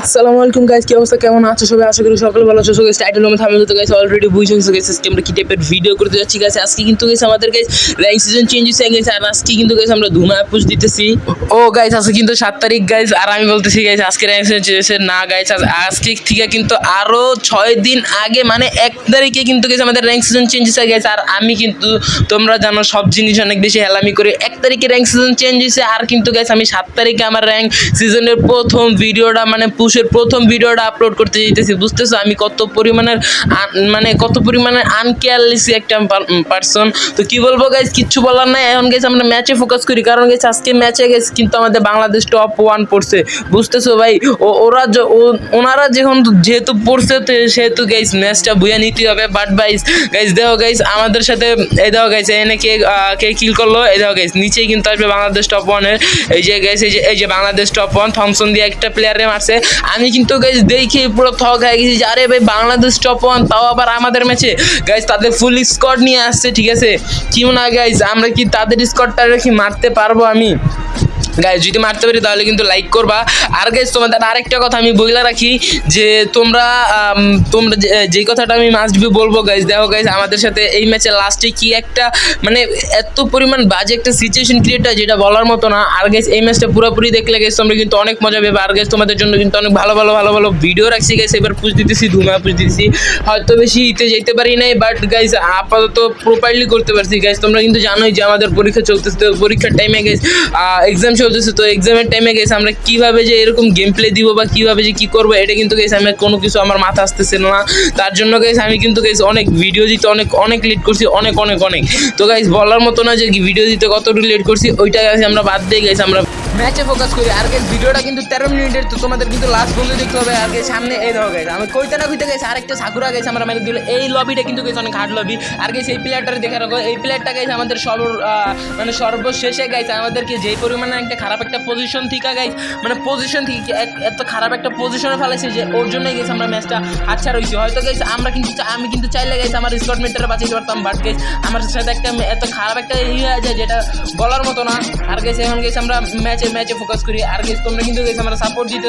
আসসালামু আলাইকুম গাইস কি অবস্থা? কেমন আছো সবাই? আশা করি সকলে ভালো আছো। গাইস টাইটেল নামে থামলে তো গাইস অলরেডি বুঝে গেছো গাইস আজকে আমরা কি টাইপের ভিডিও করতে যাচ্ছি গাইস আজকে কিন্তু গাইস আমাদের গাইস র্যাঙ্ক সিজন চেঞ্জ হয়েছে গাইস আর আজকে কিন্তু গাইস আমরা ধুমা পুশ দিতেছি। ও গাইস আজকে কিন্তু সাত তারিখ গাইস আর আমি বলতেছি গাইস আজকে র্যাঙ্ক সিজন চেঞ্জ হয়েছে। না গাইস আজকে থেকে কিন্তু আরও ছয় দিন আগে মানে এক তারিখে কিন্তু গাইস আমাদের র্যাঙ্ক সিজন চেঞ্জ হয়েছে গাইস আর আমি কিন্তু, তোমরা জানো সব জিনিস অনেক বেশি হেলামি করে এক তারিখে র্যাঙ্ক সিজন চেঞ্জ হয়েছে, আর কিন্তু গাইস আমি সাত তারিখে আমার র্যাঙ্ক সিজনের প্রথম ভিডিওটা মানে পুশের প্রথম ভিডিওটা আপলোড করতে যেতেছি বুঝতেছো? আমি কত পরিমাণের মানে কত পরিমাণের আনকেয়ারলেস একটা পার্সন তো কি বলব গাইস কিচ্ছু বলার নাই। এখন গেছে আমরা ম্যাচে ফোকাস করি। কারণ গেছে আজকে ম্যাচে গেছে কিন্তু আমাদের বাংলাদেশ টপ ওয়ান পড়ছে। বুঝতেছো ভাই? ওরা ওনারা যখন যেহেতু পড়ছে, তো সেহেতু গাইস ম্যাচটা বুঝে নিতে হবে। বাট বাইস গাইস দেখো গাইস আমাদের সাথে, এই দেখো গাইস এনে কে কে কিল করল? এই দেখো গাইস নিচেই কিন্তু আসবে বাংলাদেশ টপ ওয়ানের এই যে এই যে এই যে বাংলাদেশ টপ ওয়ান থমসন দিয়ে একটা প্লেয়ারে মারছে। আমি কিন্তু গাইজ দেখে পুরো থক হয়ে গেছি আরে ভাই, বাংলাদেশ টপ ওয়ান তাও আবার আমাদের ম্যাচে গাইজ তাদের ফুল স্কোয়াড নিয়ে আসছে, ঠিক আছে? কি মনে হয় গাইস আমরা কি তাদের স্কোয়াডটা কি মারতে পারব আমি? গাইজ যদি মারতে পারি তাহলে কিন্তু লাইক করবা। আর গাইজ তোমাদের আরেকটা কথা আমি বইলা রাখি, যে তোমরা তোমরা যে- কথাটা আমি মাস্ট বি বলব গাইজ দেখো গাইজ আমাদের সাথে এই ম্যাচে লাস্টে কি একটা মানে এত পরিমাণ বাজে একটা সিচুয়েশন ক্রিয়েট হয় যেটা বলার মতো না। আর গাইজ এই ম্যাচটা পুরোপুরি দেখলে গেছ তোমরা কিন্তু অনেক মজা পাবে। আর গাইজ তোমাদের জন্য কিন্তু অনেক ভালো ভালো ভালো ভালো ভিডিও রাখছি গাইজ এবার পুষ দিতেছি, ধুমা পুষ দিতেছি। হয়তো বেশি ইতে যেতে পারি নাই বাট গাইজ আপাতত প্রপারলি করতে পারছি। গাইজ তোমরা কিন্তু জানোই যে আমাদের পরীক্ষা চলতেছে পরীক্ষার টাইমে গেছে এক্সাম চলতেছে তো এক্সামের টাইমে গেছে আমরা কীভাবে যে এরকম গেম প্লে দিব বা কীভাবে যে কি করব, এটা কিন্তু গেছে আমি কোনো কিছু আমার মাথা আসতেছে না। তার জন্য গেছে আমি কিন্তু গেছে অনেক ভিডিও দিতে, অনেক অনেক লেট করছি, অনেক অনেক অনেক। তো গাইস বলার মতো না যে ভিডিও দিতে কতটুকু লেট করছি, ওইটা গেছে আমরা বাদ দিয়ে গেছি আমরা ম্যাচে ফোকাস করি। আর গেছে ভিডিওটা কিন্তু তেরো মিনিটের, তো তোমাদের কিন্তু লাস্ট বন্ধু দেখতে হবে। আর গেছে সামনে এই ধরো গেছে আমি কইতে না কইতে গেছে আরেকটা সাকুরা গেছে আমরা মানে দিল। এই লবিটা কিন্তু গেছে অনেক হার্ড লবি আর গেছে এই প্লেয়ারটা দেখে রাখো, এই প্লেয়ারটা গেছে আমাদের সর্ব মানে সর্বশেষে গেছে আমাদেরকে যেই পরিমাণে একটা খারাপ একটা পজিশন থেকে গাইছে মানে পজিশন থেকে এত খারাপ একটা পজিশনে ফেলেছে যে ওর জন্যই গেছে আমরা ম্যাচটা আচ্ছা রয়েছি হয়তো গেছে আমরা কিন্তু আমি কিন্তু চাইলে গেছে আমার স্কটমেন্টটা বাঁচাইতে পারতাম বাট গেছে আমার সাথে একটা এত খারাপ একটা ইয়ে আছে যেটা বলার মতো না। আর গেছে এখন গেছে আমরা ম্যাচে ম্যাচে ফোকাস করি। আর গেছে তোমরা কিন্তু গেছে আমরা সাপোর্ট দিতে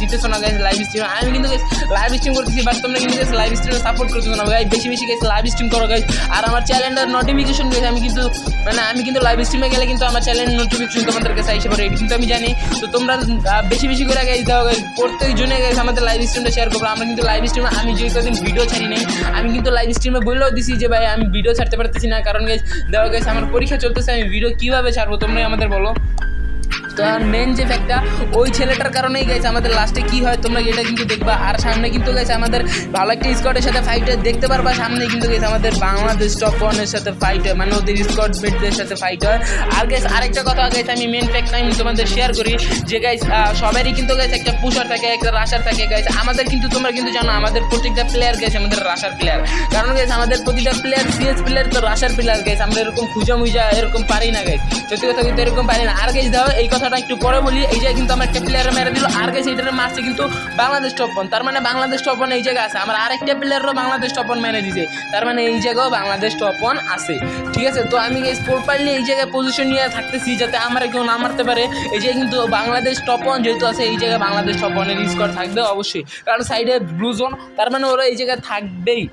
দিতেছো না গেছে লাইভ স্ট্রিম আমি কিন্তু গেছে লাইভ স্ট্রিম করতেছি বাট তোমরা কিন্তু গেছে লাইভ স্ট্রিমে সাপোর্ট করতেছো না। গাইজ বেশি বেশি গেছে লাইভ স্ট্রিম করো গাইজ আর আমার চ্যানেলটার নোটিফিকেশন গেছে আমি কিন্তু মানে আমি কিন্তু লাইভ স্ট্রিমে গেলে কিন্তু আমার চ্যানেল নোটিফিকেশন তোমাদের কাছে এসে এটা কিন্তু আমি জানি। তো তোমরা বেশি বেশি করে গাইজ দাও গাইজ প্রত্যেক জনে গেছে আমাদের লাইভ স্ট্রিমটা শেয়ার করব। আমরা কিন্তু লাইভ স্ট্রিমে আমি যে কদিন ভিডিও ছাড়ি নাই, আমি কিন্তু লাইভ স্ট্রিমে বললেও দিছি যে ভাই আমি ভিডিও ছাড়তে পারতেছি না। কারণ গেছে দেওয়া গেছে আমার পরীক্ষা চলতেছে, আমি ভিডিও কীভাবে ছাড়বো তোমরাই আমাদের বলো। তো আর মেন যে ফ্যাক্টটা ওই ছেলেটার কারণেই গেছে আমাদের লাস্টে কি হয়, তোমরা এটা কিন্তু দেখবা। আর সামনে কিন্তু গেছে আমাদের ভালো একটা স্কোয়াডের সাথে ফাইট হয়, দেখতে পারবা সামনে কিন্তু গেছে আমাদের বাংলাদেশ টপ ওয়ানের সাথে ফাইট হয় মানে ওদের স্কোয়াড মেটদের সাথে ফাইট হয়। আর গেছে আরেকটা কথা গেছে আমি মেন ফ্যাক্টটা আমি তোমাদের শেয়ার করি, যে গাইস সবারই কিন্তু গেছে একটা পুষার থাকে, একটা রাশার থাকে গাইছে আমাদের কিন্তু, তোমরা কিন্তু জানো, আমাদের প্রত্যেকটা প্লেয়ার গেছে আমাদের রাশার প্লেয়ার কারণ গেছে আমাদের প্রতিটা প্লেয়ার সিএস প্লেয়ার তো রাশার প্লেয়ার গেছে আমরা এরকম খুঁজা মুজা এরকম পারি না গেছে সত্যি কথা কিন্তু এরকম পারি না। আর গেছে দাও এই কথাটা একটু পরে বলি, এই জায়গায় কিন্তু আমার একটা প্লেয়ার মেরে দিল, আর গেছে এটা মারছে কিন্তু বাংলাদেশ টপন তার মানে বাংলাদেশ টপ ওয়ান এই জায়গায় আছে। আমার আরেকটা প্লেয়ারও বাংলাদেশ টপন মেরে দিছে। তার মানে এই জায়গাও বাংলাদেশ টপন আছে। ঠিক আছে? তো আমি গেছি প্রপারলি এই জায়গায় পজিশন নিয়ে থাকতেছি যাতে আমার কেউ না মারতে পারে। এই জায়গায় কিন্তু বাংলাদেশ টপন যেহেতু আছে, এই জায়গায় বাংলাদেশ টপনের স্কোর থাকবে অবশ্যই। কারণ সাইডে ব্লু জোন তার মানে ওরা এই জায়গায় থাকবেই।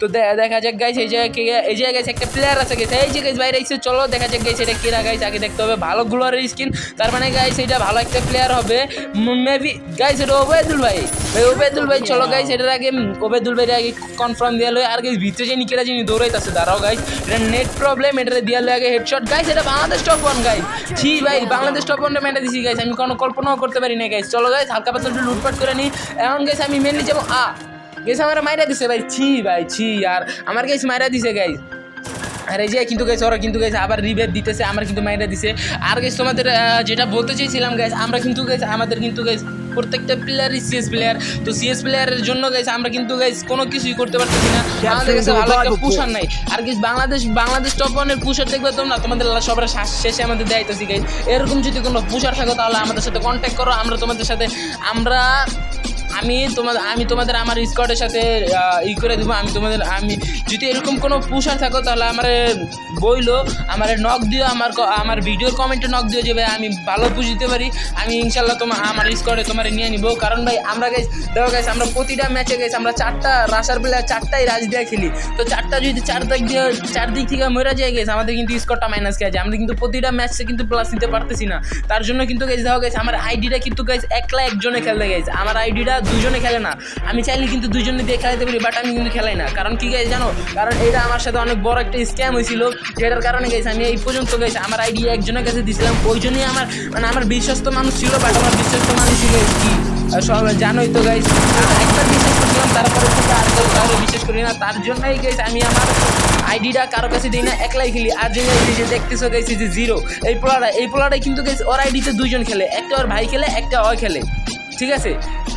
তো দেখা যাক গাইছে এই জায়গায় এই জায়গায় গেছে একটা প্লেয়ার আছে গেছে এই যে গাইছে বাইরে এসে চলো দেখা যাক গাইছে এটা কেরা গাইছে আগে দেখতে হবে। ভালো গ্লোয়ারের স্কিন তার মানে গাইছে এটা ভালো একটা প্লেয়ার হবে। মেবি গাইস এটা ওবেদুল ভাই ভাই ওবেদুল ভাই চলো গাইছে এটার আগে ওবেদুল ভাই আগে কনফার্ম দেওয়া লয় আর গাইছে ভিতরে যে নিকেরা যিনি দৌড়াইতেছে দাঁড়াও গাইছে এটা নেট প্রবলেম এটা দেওয়া লয় আগে হেডশট গাইস এটা বাংলাদেশ টপ ওয়ান গাইস ছি ভাই বাংলাদেশ টপ ওয়ানটা মেটা দিছি গাইছে আমি কোনো কল্পনাও করতে পারি না গাইস চলো গাইছে হালকা পাতলা একটু লুটপাট করে নিই এখন গেছে আমি মেনলি যাব আ গেছে আমার মাইরা দিছে ভাই। ছি ভাই ছি আর আমার গেছে মাইরা দিছে গাইস আর এই যে কিন্তু গেছে ওরা কিন্তু গেছে আবার রিভেট দিতেছে আমার কিন্তু মাইরা দিছে। আর গেছে তোমাদের যেটা বলতে চেয়েছিলাম গাইস আমরা কিন্তু গেছে আমাদের কিন্তু গেছে প্রত্যেকটা প্লেয়ারই সিএস প্লেয়ার তো সিএস প্লেয়ারের জন্য গেছে আমরা কিন্তু গাইস কোনো কিছুই করতে পারতেছি না। আমাদের কাছে ভালো একটা পুষার নাই। আর গেছে বাংলাদেশ বাংলাদেশ টপ ওয়ানের পুষার দেখবে তোমরা? তোমাদের সবার শ্বাস শেষে আমাদের দেখাইতেছি গাইস। এরকম যদি কোনো পুষার থাকো তাহলে আমাদের সাথে কন্ট্যাক্ট করো। আমরা তোমাদের সাথে আমরা আমি তোমাদের আমি তোমাদের আমার স্কোয়াডের সাথে ই করে দেবো। আমি তোমাদের, আমি যদি এরকম কোনো পুষার থাকো, তাহলে আমার বইলো, আমার নক দিও, আমার আমার ভিডিওর কমেন্টে নক দিও যে, ভাই, আমি ভালো পুষ দিতে পারি। আমি ইনশাল্লাহ তোমার আমার স্কোয়াডে তোমার নিয়ে নিবো। কারণ ভাই, আমরা গাইজ দেখো গাইজ আমরা প্রতিটা ম্যাচে গেছি আমরা চারটা রাশার প্লেয়ার চারটাই রাজ দিয়ে খেলি। তো চারটা যদি চার দিক দিয়ে চার দিক থেকে মরে যায় গেছে আমাদের কিন্তু স্কোরটা মাইনাস খেয়ে আমরা কিন্তু প্রতিটা ম্যাচে কিন্তু প্লাস নিতে পারতেছি না। তার জন্য কিন্তু গেছি দেখো গেছে আমার আইডিটা কিন্তু গেছে একলা একজনে খেলতে গেছে আমার আইডিটা দুজনে খেলে না। আমি চাইলে কিন্তু দুজনে দিয়ে খেলাতে পারি বাট আমি কিন্তু খেলাই না। কারণ কি গেছে জানো? কারণ এটা আমার সাথে অনেক বড় একটা স্ক্যাম হয়েছিল। যেটার কারণে গেছে আমি এই পর্যন্ত গেছি আমার আইডি একজনের কাছে দিয়েছিলাম ওই জন্যই আমার মানে আমার বিশ্বস্ত মানুষ ছিল বাট আমার বিশ্বস্ত মানুষ ছিল কি? সব জানোই তো গাইস একবার বিশ্বাস করছিলাম, তারপরে আর কেউ কারও বিশ্বাস করি না। তার জন্যই গাইস আমি আমার আইডিটা কারও কাছে দিই না, একলাই খেলি। আর যে যে দেখতেছো গাইছি যে জিরো এই পোলাটা এই পোলাটাই কিন্তু গাইস ওর আইডিতে দুজন খেলে। একটা ওর ভাই খেলে, একটা ও খেলে। ঠিক আছে?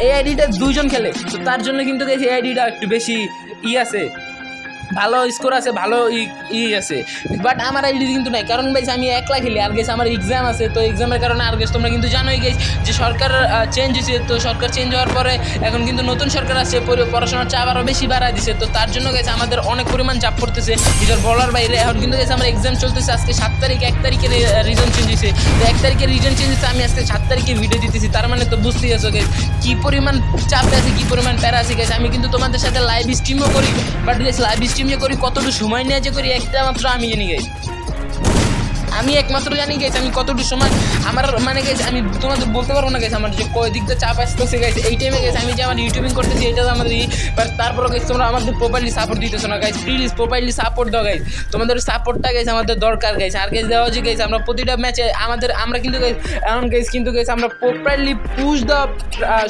এই আইডিটা দুইজন খেলে, তো তার জন্য কিন্তু এই আইডিটা একটু বেশি ই আছে। ভালো স্কোর আছে, ভালো ই আছে। বাট আমার আইডি কিন্তু নাই। কারণ গাইস আমি একলা খেলি। আর গেছে আমার এক্সাম আছে। তো এক্সামের কারণে আর গেছে তোমরা কিন্তু জানোই গেছ যে সরকার চেঞ্জ হয়েছে। তো সরকার চেঞ্জ হওয়ার পরে এখন কিন্তু নতুন সরকার আসছে। পড়াশোনার চাপ আরও বেশি বাড়ায় দিছে। তো তার জন্য গেছে আমাদের অনেক পরিমাণ চাপ পড়তেছে। নিজের বলার বাইরে এখন কিন্তু গেছে আমার এক্সাম চলতেছে আজকে সাত তারিখ। এক তারিখে রিজন চেঞ্জ হয়েছে। তো এক তারিখে রিজন চেঞ্জ হয়েছে। আমি আজকে সাত তারিখে ভিডিও দিতেছি। তার মানে তো বুঝতেই আছো গেছে কী পরিমাণ চাপ আছে, কী পরিমাণ প্যারা আছে গেছে আমি কিন্তু তোমাদের সাথে লাইভ স্ট্রিমও করি। বাট গেছে লাইভ স্ট্রিম যে করি কতটুকু সময় নিয়ে যে করি একটা মাত্র আমি জানি গেছি। আমি একমাত্র জানি গেছি আমি কতটুকু সময় আমার মানে গেছে আমি তোমাদের বলতে পারব না গেছে আমার যে কয় দিক দিয়ে চাপ আসতেছে গেছে এই টাইমে গেছে আমি যে আমার ইউটিউবিং করতেছি এটা আমাদের তারপরে গেছে তোমরা আমাদের প্রোপাইলি সাপোর্ট দিতেছো না গাইজ প্লিজ প্রোপাইলি সাপোর্ট দাও গাইজ তোমাদের সাপোর্টটা গেছে আমাদের দরকার গেছে আর গেছে দেওয়া যে গেছে আমরা প্রতিটা ম্যাচে আমাদের আমরা কিন্তু guys, এমন গেছি কিন্তু গেছে আমরা প্রপারলি পুশ দেওয়া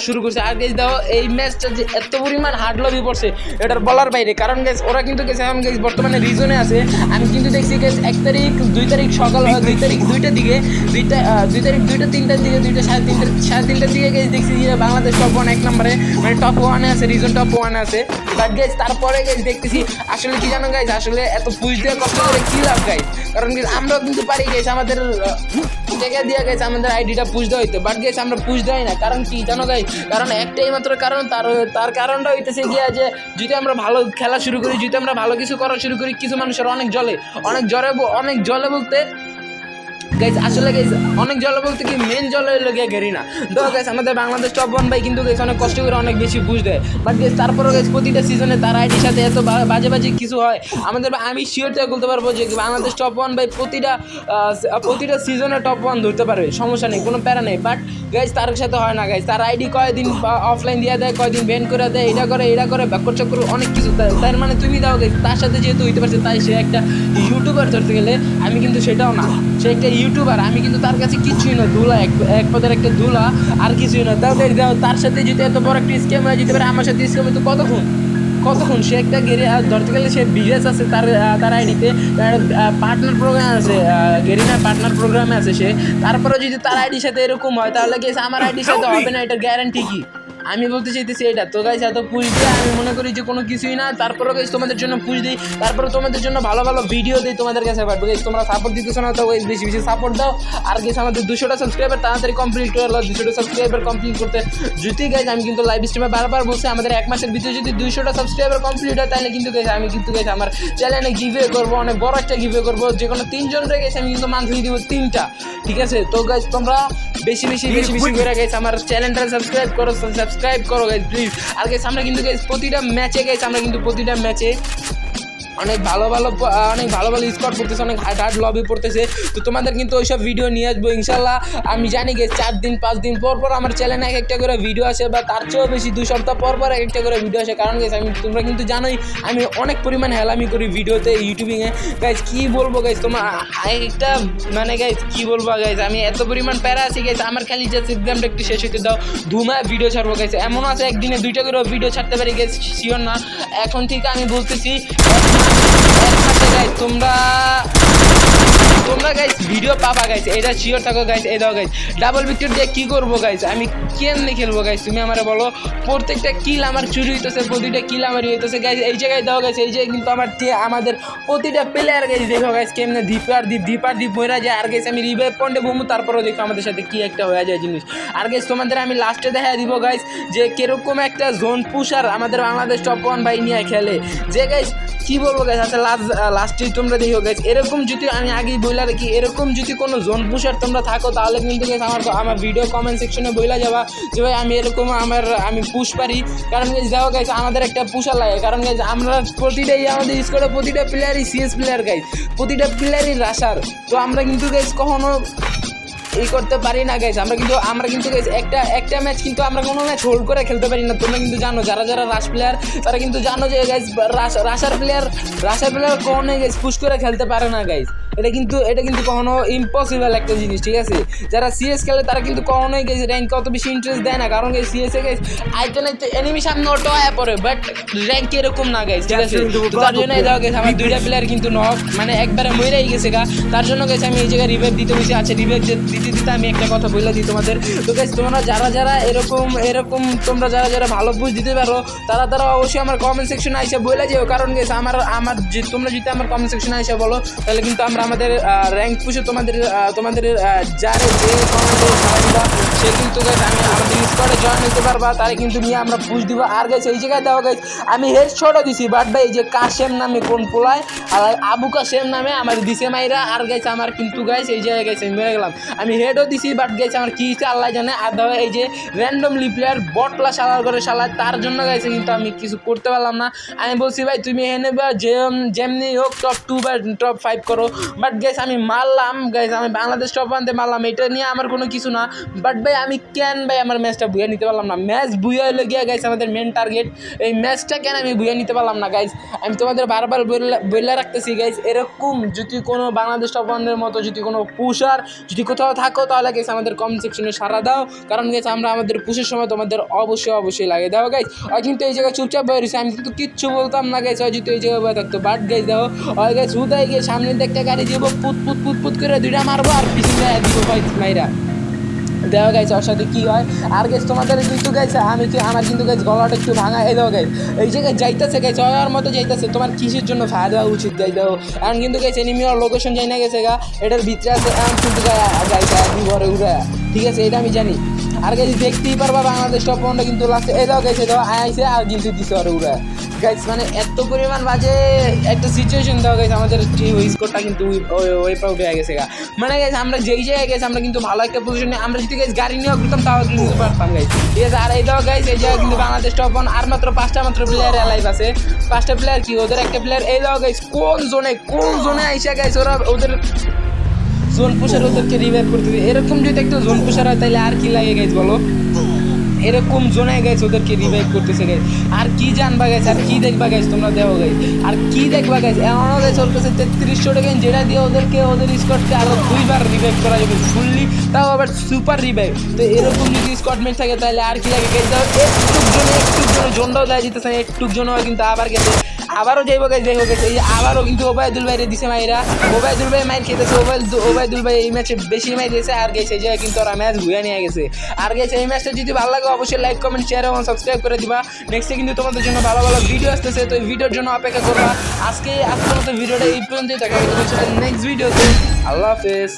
শুরু করছি আর গেছে দাও এই ম্যাচটা যে এত পরিমাণ হার্ড লবি পড়ছে এটার বলার বাইরে কারণ গেছে ওরা কিন্তু গেছে এখন গেছে বর্তমানে রিজনে আছে আমি কিন্তু দেখছি গেছে এক তারিখ দুই তারিখ সকাল দুই তারিখ দুইটার দিকে, দুইটা দুই তারিখ দুইটা, তিনটার দিকে, দুইটা, সাড়ে তিনটার সাড়ে তিনটার দিকে গেছে দেখছি যে বাংলাদেশ টপ ওয়ান এক নম্বরে মানে টপ ওয়ানে আছে রিজন টপ ওয়ানে আছে। বাট গেছ তারপরে গেছে দেখতেছি, আসলে কি জানো গাইজ আসলে এত পুজ দিয়ে কষ্ট করে কি লাভ গাইজ কারণ আমরাও কিন্তু পারি গেছে আমাদের জায়গা দিয়ে গেছে আমাদের আইডিটা পুষ দেওয়া হইতে। বাট গেছে আমরা পুষ দেওয়াই না। কারণ কি জানো গাই কারণ একটাই মাত্র কারণ, তার তার কারণটা হইতেছে গিয়া যে, যদি আমরা ভালো খেলা শুরু করি, যদি আমরা ভালো কিছু করা শুরু করি, কিছু মানুষের অনেক জলে, অনেক জ্বরে, অনেক জলে বলতে গাইজ আসলে গাইজ অনেক জল বলতে কি মেন জল হইল ঘেরি না দেখো গাইজ আমাদের বাংলাদেশ টপ ওয়ান ভাই কিন্তু গাইজ অনেক কষ্ট করে অনেক বেশি বুঝ দেয়। বাট গাইজ তারপরেও গাইজ প্রতিটা সিজনে তার আইডির সাথে এত বাজে বাজে কিছু হয়। আমাদের আমি শিওর থেকে বলতে পারব যে বাংলাদেশ টপ ওয়ান ভাই প্রতিটা প্রতিটা সিজনে টপ ওয়ান ধরতে পারবে। সমস্যা নেই, কোনো প্যারা নেই। বাট গাইজ তার সাথে হয় না গাইজ তার আইডি কয়দিন অফলাইন দিয়ে দেয়, কয়দিন ব্যান করে দেয়, এটা করে এটা করে ব্যাকর চক্কর, অনেক কিছু। তার মানে তুমি দাও গাইজ তার সাথে যেহেতু হইতে পারছে, তাই সে একটা ইউটিউবার ধরতে গেলে আমি কিন্তু সেটাও না। সে একটা ইউটিউবার আমি কিন্তু তার কাছে কিছুই না দুলা এক পদের একটা ধুলা আর কিছুই না। তাও তার সাথে যদি এত বড় একটা স্ক্যাম হয়ে যেতে পারে আমার সাথে স্ক্যাম তো কতক্ষণ? কতক্ষণ? সে একটা গেরে আর ধরতে গেলে সে বিজনেস আছে তার তার আইডিতে তার পার্টনার প্রোগ্রাম আছে গেরিনার পার্টনার প্রোগ্রামে আছে সে। তারপরে যদি তার আইডির সাথে এরকম হয় তাহলে কি আমার আইডির সাথে হবে না এটার গ্যারান্টি কি? আমি বলতে চাইতেছি এটা। তো গাইছে এত পুষ দিয়ে আমি মনে করি যে কোনো কিছুই না। তারপরে গাইছে তোমাদের জন্য পুষ দিই। তারপরে তোমাদের জন্য ভালো ভালো ভিডিও দিই তোমাদের কাছে। পাঠবো গাইছে তোমরা সাপোর্ট দিতেছো না তো guys বেশি বেশি সাপোর্ট দাও। আর গেছে আমাদের দুশোটা সাবস্ক্রাইবার তাড়াতাড়ি কমপ্লিট করে দাও। দুশোটা সাবস্ক্রাইবার কমপ্লিট করতে যদি গাইছে আমি কিন্তু লাইভ স্ট্রিমে বারবার বসে আমাদের এক মাসের ভিতরে যদি দুশোটা সাবস্ক্রাইবার কমপ্লিট হয় তাহলে কিন্তু গেছে আমি কিন্তু গেছে আমার চ্যানেলে গিভে করব অনেক বড় একটা গিভে করব। যে কোনো তিনজন রে গেছে আমি কিন্তু মান্থলি দিব তিনটা। ঠিক আছে? তো গাইজ তোমরা বেশি বেশি বেশি বেশি করে গেছে আমার চ্যানেলটা সাবস্ক্রাইব করো সাবস্ক্রাইব করো গাইজ প্লিজ আর গেছে আমরা কিন্তু গাইজ প্রতিটা ম্যাচে গাইজ আমরা কিন্তু প্রতিটা ম্যাচে অনেক ভালো ভালো, অনেক ভালো ভালো স্কোর পড়তেছে, অনেক হার্ড হার্ড লবি পড়তেছে। তো তোমাদের কিন্তু ওইসব ভিডিও নিয়ে আসব ইনশাল্লাহ আমি জানি গে চার দিন, পাঁচ দিন পর পর আমার চ্যানেলে এক একটা করে ভিডিও আসে, বা তার চেয়েও বেশি দুই সপ্তাহ পর পর এক একটা করে ভিডিও আসে। কারণ গেছে আমি, তোমরা কিন্তু জানোই, আমি অনেক পরিমাণ হেলামি করি ভিডিওতে ইউটিউবিংয়ে গাইজ কী বলব গাইজ তোমার একটা মানে গাইজ কী বলব গাইজ আমি এত পরিমাণ প্যারা আছি গাইজ আমার খালি যে এক্সামটা একটু শেষ হতে দাও ধুমা ভিডিও ছাড়বো গাইজ এমন আছে, একদিনে দুইটা করে ভিডিও ছাড়তে পারি গেছি শিওর না। এখন থেকে আমি বলতেছি একদিনে গাইস তোমরা তোমরা গাইস ভিডিও পাবা গাইস এটা শিওর থাকো গাইস এই দাও গাইস ডাবল ভিক্টর দিয়ে কি করব গাইস আমি কেমনে খেলব গাইস তুমি আমারে বলো, প্রত্যেকটা কিল আমার চুরি হইতেছে, প্রতিটা কিল আমার হইতেছে। গাইস এই জায়গায় দাও গাইস এই জায়গায় কিন্তু আমার আমাদের প্রতিটা প্লেয়ার গাইস দেখো গাইস কেমনে দীপার দ্বীপ দীপার দ্বীপ মরা যায়। আর গাইস আমি রিভাইভ পয়েন্টে তারপরেও দেখো আমাদের সাথে কি একটা হয়ে যায় জিনিস। আর গাইস তোমাদের আমি লাস্টে দেখা দিব গাইস যে কীরকম একটা জোন পুষার আমাদের বাংলাদেশ টপ ওয়ান বাই নিয়ে খেলে। যে গাইস কি বলব গাইস আচ্ছা লাস্ট লাস্টে তোমরা দেখো গাইস এরকম যদি আমি আগেই বইলা রাখি, এরকম যদি কোনো জোন পুষার তোমরা থাকো, তাহলে কিন্তু guys আমার আমার ভিডিও কমেন্ট সেকশনে বইলা যাবা যে ভাই আমি এরকম আমার, আমি পুষ পারি। কারণ গাইস দেখো গাইস আমাদের একটা পুষা লাগে। কারণ গাইস আমরা প্রতিটাই, আমাদের স্কোয়াডে প্রতিটা প্লেয়ারই সিএস প্লেয়ার গাইস প্রতিটা প্লেয়ারই রাশার তো আমরা কিন্তু গাইস কখনো এই করতে পারি না গেছি আমরা কিন্তু আমরা কিন্তু একটা একটা ম্যাচ কিন্তু আমরা কোনো ম্যাচ হোল্ড করে খেলতে পারি না। তোমরা কিন্তু জানো, যারা যারা রাশ প্লেয়ার তারা কিন্তু জানো যে guys rusher player rusher player কোনো গেছে পুশ করে খেলতে পারে না গাইস এটা কিন্তু এটা কিন্তু কখনো ইম্পসিবল একটা জিনিস ঠিক আছে? যারা সিএস খেলে তারা কিন্তু কখনোই গেছে র্যাঙ্ক অত বেশি ইন্টারেস্ট দেয় না। কারণ গেছে সিএস এ গেছে আইটেন এনিমি সামনে অটো আয়া পড়ে বাট র্যাঙ্ক এরকম না গেছে ঠিক আছে? তার জন্য এই দাও গেছে আমার দুইটা প্লেয়ার কিন্তু নক মানে একবারে মরেই গেছে গা। তার জন্য গেছে আমি এই জায়গায় রিভাইভ দিতে বসে আচ্ছা রিভাইভ দিতে দিতে আমি একটা কথা বলে দিই তোমাদের। তো গাইস তোমরা যারা যারা এরকম এরকম তোমরা যারা যারা ভালো বুঝ দিতে পারো তারা তারা অবশ্যই আমার কমেন্ট সেকশনে আইসা বলে যেও। কারণ গেছে আমার আমার যে তোমরা যদি আমার কমেন্ট সেকশনে আইসা বলো তাহলে কিন্তু আমরা আমাদের র্যাঙ্ক পুষে তোমাদের তোমাদের যারে যে সে কিন্তু আমি আমাদের স্কোয়াডে জয়েন হতে পারবা, তারে কিন্তু নিয়ে আমরা পুষ দিব। আর গেছে এই জায়গায় দেওয়া গেছে আমি হেড শটও দিছি বাট ভাই, এই যে কাশেম নামে কোন পোলায়, আর আবু কাশেম নামে আমার দিছে মাইরা, আর গেছে আমার কিন্তু গাইছে এই জায়গায় গেছে আমি গেলাম। আমি হেডও দিছি বাট গেছে আমার কি হয়েছে আল্লাহ জানে। আর দাও এই যে র্যান্ডমলি প্লেয়ার বটলা সালার করে সালায় তার জন্য গেছে কিন্তু আমি কিছু করতে পারলাম না। আমি বলছি, ভাই, তুমি এনে যেমনি হোক টপ টু বা টপ ফাইভ করো বাট গেছে আমি মারলাম। গাইস আমি বাংলাদেশ টপ আনতে মারলাম। এটা নিয়ে আমার কোনো কিছু না। বাট ভাই, আমি কেন ভাই আমার ম্যাচটা বুয়ে নিতে পারলাম না? ম্যাচ বুয়ে হলে গিয়ে গাইস আমাদের মেন টার্গেট এই ম্যাচটা কেন আমি বুয়ে নিতে পারলাম না গাইস আমি তোমাদের বারবার বলে রাখতেছি গাইস এরকম যদি কোনো বাংলাদেশ টপ ওয়ানের মতো যদি কোনো পুষার যদি কোথাও থাকো, তাহলে গেছে আমাদের কমেন্ট সেকশনে সারা দাও। কারণ গেছে আমরা আমাদের পুষের সময় তোমাদের অবশ্যই অবশ্যই লাগে দাও গাইস আর কিন্তু এই জায়গায় চুপচাপ বয়ে রয়েছে। আমি কিন্তু কিচ্ছু বলতাম না গাইস হয়তো এই জায়গায় বয়ে থাকতো। বাট গাইস দাও ওই গাইস হুদাই গিয়ে সামনে দেখতে গাড়ি দিব পুত পুত পুত পুত করে দুইটা মারবো আর পিছনে দিব ভাই মাইরা। দেওয়া গেছে ওর সাথে কী হয়? আর গেছে তোমাদের কিন্তু গেছে আমি কি আমার কিন্তু গেছে গলাটা একটু ভাঙা। দেওয়া গেছে এই জায়গায় যাইতেছে গেছে ওর মতো যাইতেছে। তোমার কিসের জন্য ফায়ার দেওয়া উচিত যাই দাও এখন কিন্তু গেছে এনিমি ওর লোকেশন যাই না গেছে গা এটার ভিতরে আছে কিন্তু গাইছে ঘরে উড়ে ঠিক আছে, এটা আমি জানি। আর গেছে দেখতেই পারবা, বাংলাদেশ টপ ওয়ানটা কিন্তু লাস্টে এই দাও গেছে দাও আইসে আর কিন্তু দিছে ওর উড়ে গাইস মানে এত পরিমাণ বাজে একটা সিচুয়েশন দেওয়া গেছে আমাদের ওই স্কোরটা কিন্তু ওই পা উঠে গেছে গা। মানে গেছে আমরা যেই জায়গায় গেছি আমরা কিন্তু ভালো একটা পজিশনে আমরা যদি গেছি গাড়ি নিয়েও করতাম তাও কিন্তু পারতাম গাইস ঠিক আছে, আর এই দাও গাইস এই জায়গায় কিন্তু বাংলাদেশ টপ ওয়ান আর মাত্র পাঁচটা মাত্র প্লেয়ার অ্যালাইভ আছে। পাঁচটা প্লেয়ার কি, ওদের একটা প্লেয়ার এই দেওয়া গাইস কোন জোনে কোন জোনে আইসা গাইস ওরা ওদের জোন পুষার ওদেরকে রিভাইভ করতে দিবে। এরকম যদি একটা জোন পুষার হয় তাহলে আর কি লাগে গাইস বলো? এরকম জোনে গেছে ওদেরকে রিভাইভ করতেছে গাইস আর কি জানবা গেছে আর কি দেখবা গেছে তোমরা দেখো গাইস আর কি দেখবা গেছে এমনও গেছে ওর কাছে তেত্রিশশো টাকা যেটা দিয়ে ওদেরকে ওদের স্কটকে আরও দুইবার রিভাইভ করা যাবে ফুললি তাও আবার সুপার রিভাইভ তো এরকম যদি স্কট ম্যাচ থাকে তাহলে আর কি লাগে গেছে একটুক জন্য একটুক জন্য জোনটাও দেওয়া যেতেছে না একটুক জন্য কিন্তু আবার গেছে। আবারও যাইব গেছে দেখো গেছে, এই আবারও কিন্তু ওবায়দুল ভাইরে দিছে মাইরা। ওবায়দুল ভাই মাইর খেতেছে, ওবায়দুল ভাই এই ম্যাচে বেশি মাইর দিয়েছে, আর গেছে যে কিন্তু ওরা ম্যাচ ভুয়ে নিয়ে গেছে। আর গেছে এই ম্যাচটা যদি ভালো লাগে, অবশ্যই লাইক কমেন্ট শেয়ার এবং সাবস্ক্রাইব করে দিবা। নেক্সটে কিন্তু তোমাদের জন্য ভালো ভালো ভিডিও আসতেছে, তো এই ভিডিওর জন্য অপেক্ষা করবা। আজকে আজকের মতো ভিডিওটা এই পর্যন্তই থাকে নেক্সট ভিডিওতে আল্লাহ হাফেজ।